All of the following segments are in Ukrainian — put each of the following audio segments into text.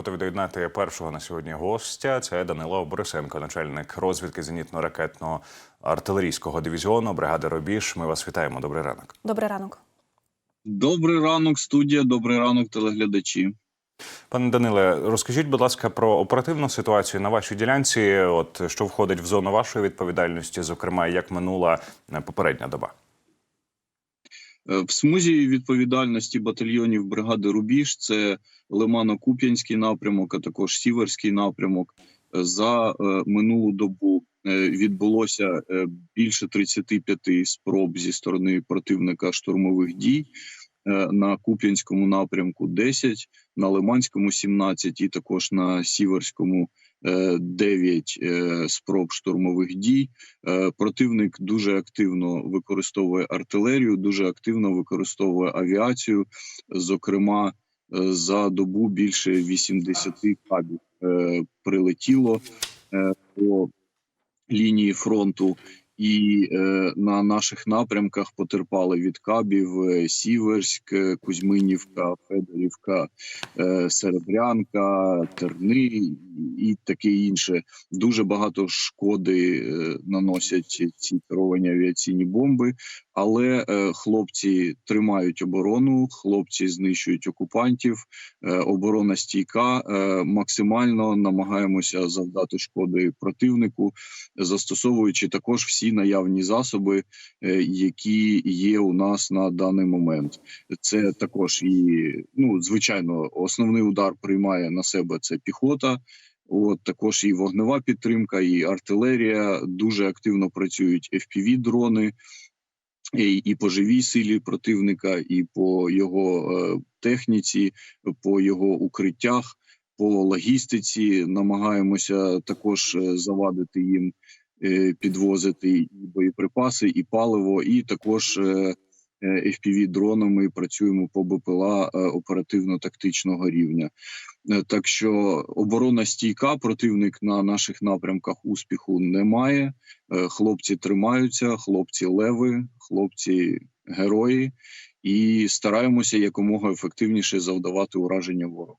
готові доєднати першого на сьогодні гостя. Це Данило Борисенко, начальник розвідки зенітно-ракетного артилерійського дивізіону бригади Робіж. Ми вас вітаємо. Добрий ранок. Добрий ранок. Добрий ранок, студія. Добрий ранок, телеглядачі. Пане Даниле, розкажіть, будь ласка, про оперативну ситуацію на вашій ділянці. От що входить в зону вашої відповідальності, зокрема, як минула попередня доба. Е, В смузі відповідальності батальйонів бригади Рубіж це Лимано-Куп'янський напрямок, а також Сіверський напрямок. Е, За е, минулу добу відбулося більше 35 спроб зі сторони противника штурмових дій. На Куп'янському напрямку 10, на Лиманському 17 і також на Сіверському 9 е, спроб штурмових дій. Е, Противник дуже активно використовує артилерію, дуже активно використовує авіацію. Зокрема, е, за добу більше 80 кабів е, прилетіло е, по лінії фронту. І е, на наших напрямках потерпали від кабів е, Сіверськ, е, Кузьминівка, Федорівка, е, Серебрянка, Терни і таке інше. Дуже багато шкоди е, наносять ці керовані авіаційні бомби, але е, хлопці тримають оборону, хлопці знищують окупантів. Е, оборона стійка. Е, максимально намагаємося завдати шкоди противнику, застосовуючи також всі наявні засоби, е, які є у нас на даний момент. Це також і ну звичайно, основний удар приймає на себе це піхота. От також і вогнева підтримка, і артилерія дуже активно працюють fpv дрони і, і по живій силі противника, і по його е, техніці, по його укриттях, по логістиці. Намагаємося також е, завадити їм підвозити і боєприпаси, і паливо, і також е, fpv дронами працюємо по БПЛА е, оперативно-тактичного рівня. Е, Так що оборона стійка, противник на наших напрямках успіху немає. Е, Хлопці тримаються, хлопці леви, хлопці герої, і стараємося якомога ефективніше завдавати ураження ворогу.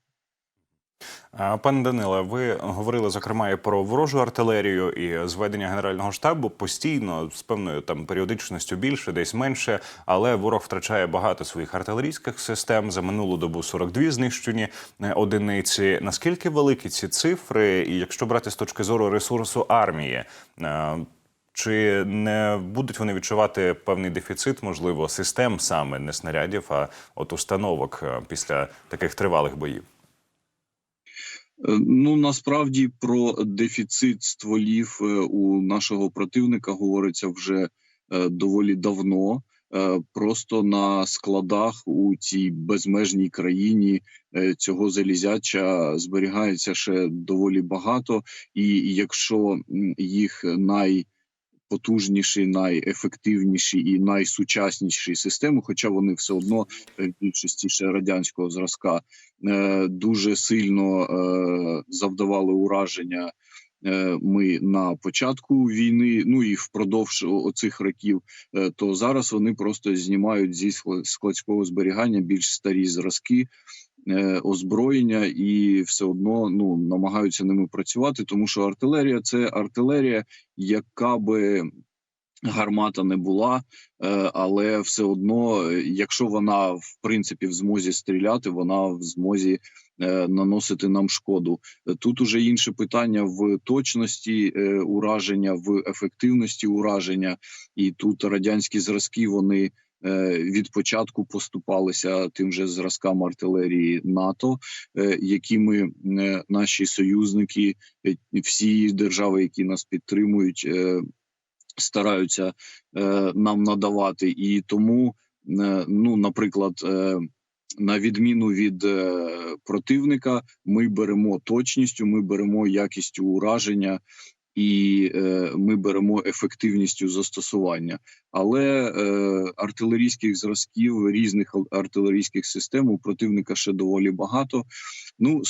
Пане Даниле, ви говорили зокрема і про ворожу артилерію і зведення генерального штабу постійно з певною там періодичністю більше, десь менше. Але ворог втрачає багато своїх артилерійських систем. За минулу добу 42 знищені е, одиниці. Наскільки великі ці цифри? І якщо брати з точки зору ресурсу армії, е, чи не будуть вони відчувати певний дефіцит, можливо, систем саме не снарядів, а от установок е, після таких тривалих боїв? Е, Ну насправді про дефіцит стволів е, у нашого противника говориться вже е, доволі давно. Просто на складах у цій безмежній країні цього залізяча зберігається ще доволі багато, і якщо їх їх найпотужніші, найефективніші і найсучасніші системи, хоча вони все одно е, в більшості ще радянського зразка, е, дуже сильно е, завдавали ураження. Ми на початку війни, ну і впродовж оцих років, то зараз вони просто знімають зі склад- складського зберігання більш старі зразки озброєння і все одно ну намагаються ними працювати, тому що артилерія це артилерія, яка би гармата не була, е, але все одно, е, якщо вона в принципі в змозі стріляти, вона в змозі е, наносити нам шкоду. Е, Тут уже інше питання в точності е, ураження, в ефективності ураження, і тут радянські зразки вони. Е, Від початку поступалися тим же зразкам артилерії НАТО, е, якими е, наші союзники, всі держави, які нас підтримують, стараються нам надавати. І тому, ну, наприклад, на відміну від противника, ми беремо точністю, ми беремо якістю ураження. І е, ми беремо ефективністю застосування, але е, артилерійських зразків різних артилерійських систем у противника ще доволі багато. Ну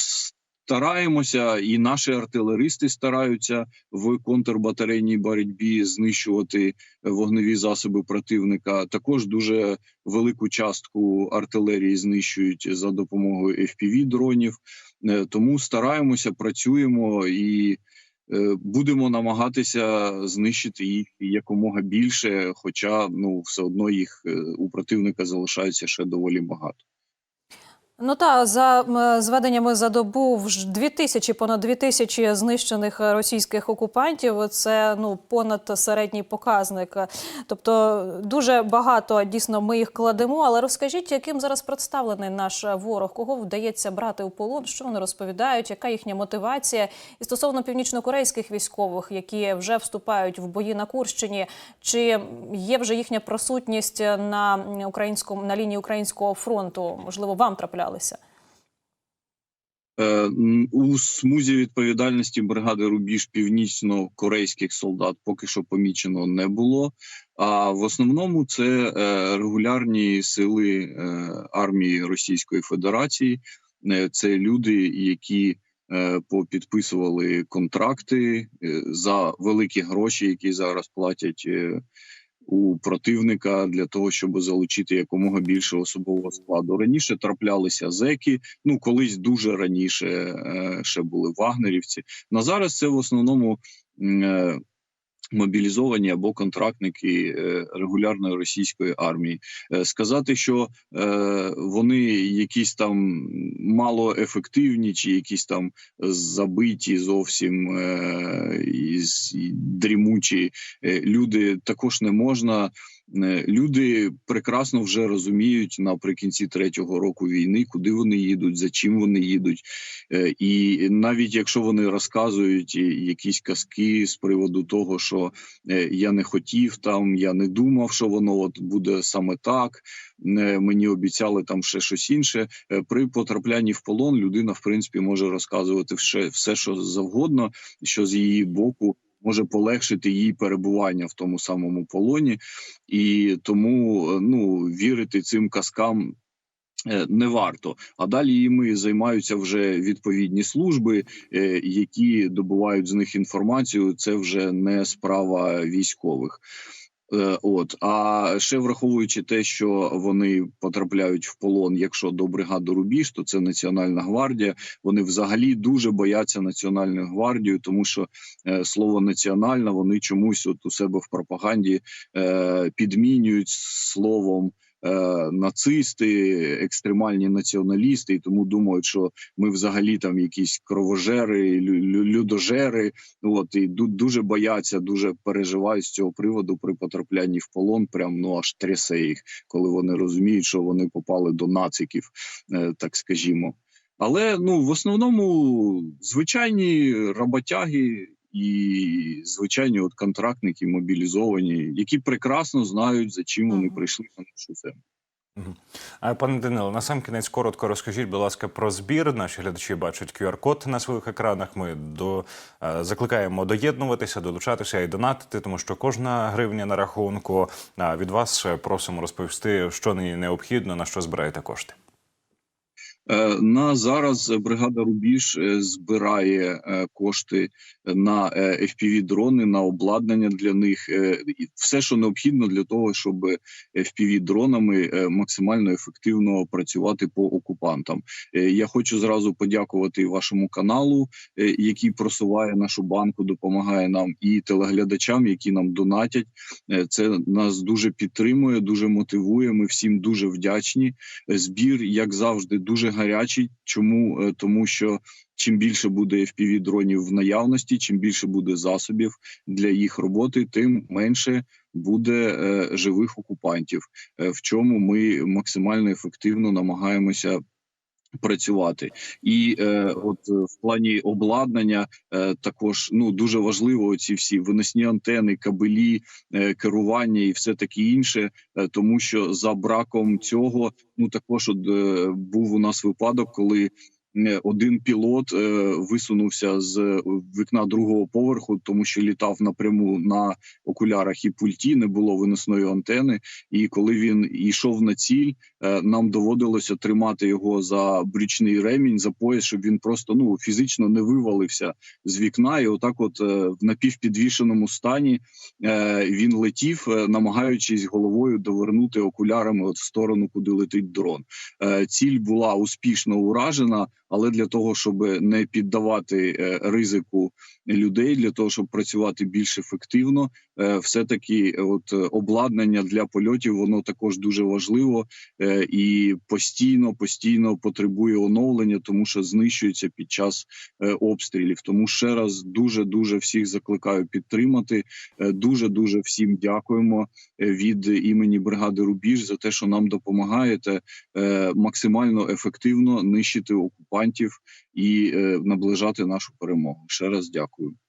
стараємося, і наші артилеристи стараються в контрбатарейній боротьбі знищувати вогневі засоби противника. Також дуже велику частку артилерії знищують за допомогою fpv дронів. Е, Тому стараємося, працюємо і будемо намагатися знищити їх якомога більше, хоча ну все одно їх е, у противника залишається ще доволі багато. Ну та за зведеннями за добу вже дві тисячі, понад дві тисячі знищених російських окупантів. Це ну понад середній показник. Тобто дуже багато дійсно ми їх кладемо. Але розкажіть, яким зараз представлений наш ворог? Кого вдається брати у полон? Що вони розповідають? Яка їхня мотивація? І стосовно північнокорейських військових, які вже вступають в бої на Курщині, чи є вже їхня присутність на українському на лінії українського фронту? Можливо, вам траплялися? Е, У смузі відповідальності бригади Рубіж північно-корейських солдат поки що помічено не було. А в основному це е, регулярні сили е, армії Російської Федерації. Це люди, які попідписували контракти за великі гроші, які зараз платять у противника для того, щоб залучити якомога більше особового складу. Раніше траплялися зеки. Ну колись дуже раніше е, ще були вагнерівці. На зараз це в основному. Мобілізовані або контрактники е, регулярної російської армії Е, сказати, що е, вони якісь там малоефективні, чи якісь там забиті зовсім дрімучі люди також не можна. Е, Люди прекрасно вже розуміють наприкінці третього року війни, куди вони їдуть, за чим вони їдуть. Е, І навіть якщо вони розказують якісь казки з приводу того, що е, я не хотів там, я не думав, що воно от буде саме так. Мені обіцяли там ще щось інше. При потраплянні в полон людина, в принципі, може розказувати все, все що завгодно, що з її боку може полегшити її перебування в тому самому полоні, і тому е, ну вірити цим казкам. е, Не варто, а далі їми займаються вже відповідні служби, е, які добувають з них інформацію. Це вже не справа військових. Е, От а ще враховуючи те, що вони потрапляють в полон, якщо до бригади Рубіж, то це Національна гвардія. Вони взагалі дуже бояться Національної гвардії, тому що е, слово національна вони чомусь от у себе в пропаганді е, підмінюють словом. Е, Нацисти, екстремальні націоналісти, і тому думають, що ми взагалі там якісь кровожери, лю- лю- людожери. От і ду- дуже бояться, дуже переживають з цього приводу при потраплянні в полон. Прям ну аж трясе їх, коли вони розуміють, що вони попали до нациків, е, так скажімо. Але ну в основному звичайні роботяги і звичайні от контрактники мобілізовані, які прекрасно знають, за чим вони прийшли на нашу землю. А пане Данило, на сам кінець коротко розкажіть, будь ласка, про збір. Наші глядачі бачать QR-код на своїх екранах. Ми до е, закликаємо доєднуватися, долучатися і донатити, тому що кожна гривня на рахунку. Від вас е, просимо розповісти, що нині необхідно, на що збираєте кошти. Е, На зараз бригада Рубіж е, збирає е, кошти на fpv дрони на обладнання для них. і Все, що необхідно для того, щоб fpv дронами максимально ефективно працювати по окупантам. Я хочу зразу подякувати вашому каналу, який просуває нашу банку, допомагає нам, і телеглядачам, які нам донатять. Це нас дуже підтримує, дуже мотивує. Ми всім дуже вдячні. Збір, як завжди, дуже гарячий. Чому Е, тому, що чим більше буде fpv дронів в наявності, чим більше буде засобів для їх роботи, тим менше буде е, живих окупантів, е, в чому ми максимально ефективно намагаємося. Працювати. І е, от е, в плані обладнання е, також ну дуже важливо ці всі виносні антени, кабелі, е, керування і все таке інше, е, тому що за браком цього ну також от, е, був у нас випадок, коли один пілот е, висунувся з е, вікна другого поверху, тому що літав напряму на окулярах і пульті, не було виносної антени. І коли він йшов на ціль, е, нам доводилося тримати його за брючний ремінь, за пояс, щоб він просто ну фізично не вивалився з вікна. І отак, от в напівпідвішеному стані, він летів, намагаючись головою довернути окулярами от в сторону, куди летить дрон. Ціль була успішно уражена, але для того, щоб не піддавати е, ризику людей, для того, щоб працювати більш ефективно, е, все таки, от обладнання для польотів воно також дуже важливо е, і постійно, постійно потребує оновлення, тому що знищується під час обстрілів. Тому ще раз дуже дуже всіх закликаю підтримати. Дуже дуже всім дякуємо від імені бригади Рубіж за те, що нам допомагаєте максимально ефективно нищити окупантів і е, наближати нашу перемогу. Ще раз дякую.